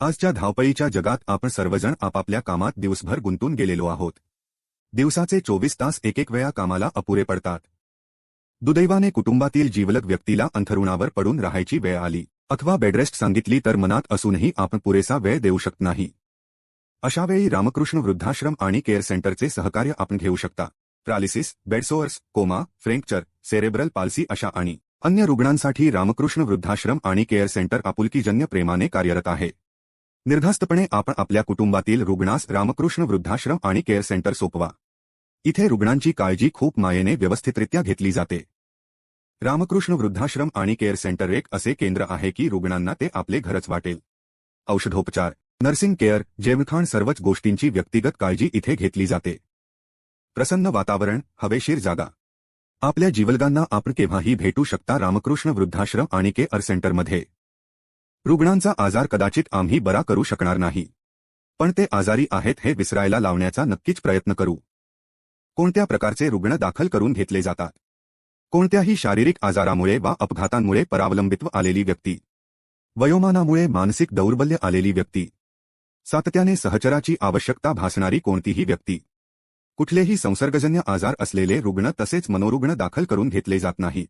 आजच्या धावपळीच्या जगात आपण सर्वजण आपापल्या कामात दिवसभर गुंतून गेलेलो आहोत. दिवसाचे चोवीस तास एक एक वेळा कामाला अपुरे पडतात. दुदैवाने कुटुंबातील जीवलक व्यक्तीला अंथरुणावर पडून राहायची वेळ आली अथवा बेडरेस्ट सांगितली तर मनात असूनही आपण पुरेसा वेळ देऊ शकत नाही. अशावेळी रामकृष्ण वृद्धाश्रम आणि केअर सेंटरचे सहकार्य आपण घेऊ शकता. Paralysis bedsores coma fracture cerebral palsy अशा आणि अन्य रुग्णांसाठी रामकृष्ण वृद्धाश्रम आणि केअर सेंटर आपुलकीजन्य प्रेमाने कार्यरत आहे. निर्धास्तपणे आपण आपल्या कुटुंबातील रुग्णास रामकृष्ण वृद्धाश्रम आणि केअर सेंटर सोपवा. इथे रुग्णांची काळजी खूप मायेने व्यवस्थितरित्या घेतली जाते. रामकृष्ण वृद्धाश्रम आणि केअर सेंटर एक असे केंद्र आहे की रुग्णांना ते आपले घरच वाटेल. औषधोपचार नर्सिंग केअर जेवखाण सर्वच गोष्टींची व्यक्तिगत काळजी इथे घेतली जाते. प्रसन्न वातावरण हवेशीर जागा. आपल्या जीवलगांना आपण केव्हाही भेटू शकता रामकृष्ण वृद्धाश्रम आणि केअर सेंटरमध्ये. रुग्णांचा आजार कदाचित आम्ही बरा करू शकणार नाही. पण ते आजारी आहेत हे विसरायला लावण्याचा नक्कीच प्रयत्न करू. कोणत्या प्रकारचे रुग्ण दाखल करून घेतले जातात? कोणत्याही शारीरिक आजारामुळे वा अपघातांमुळे परावलंबित्व आलेली व्यक्ती. वयोमानामुळे मानसिक दौर्बल्य आलेली व्यक्ती. सातत्याने सहचराची आवश्यकता भासणारी कोणतीही व्यक्ती. कुठलेही संसर्गजन्य आजार असलेले रुग्ण तसेच मनोरुग्ण दाखल करून घेतले जात नाहीत.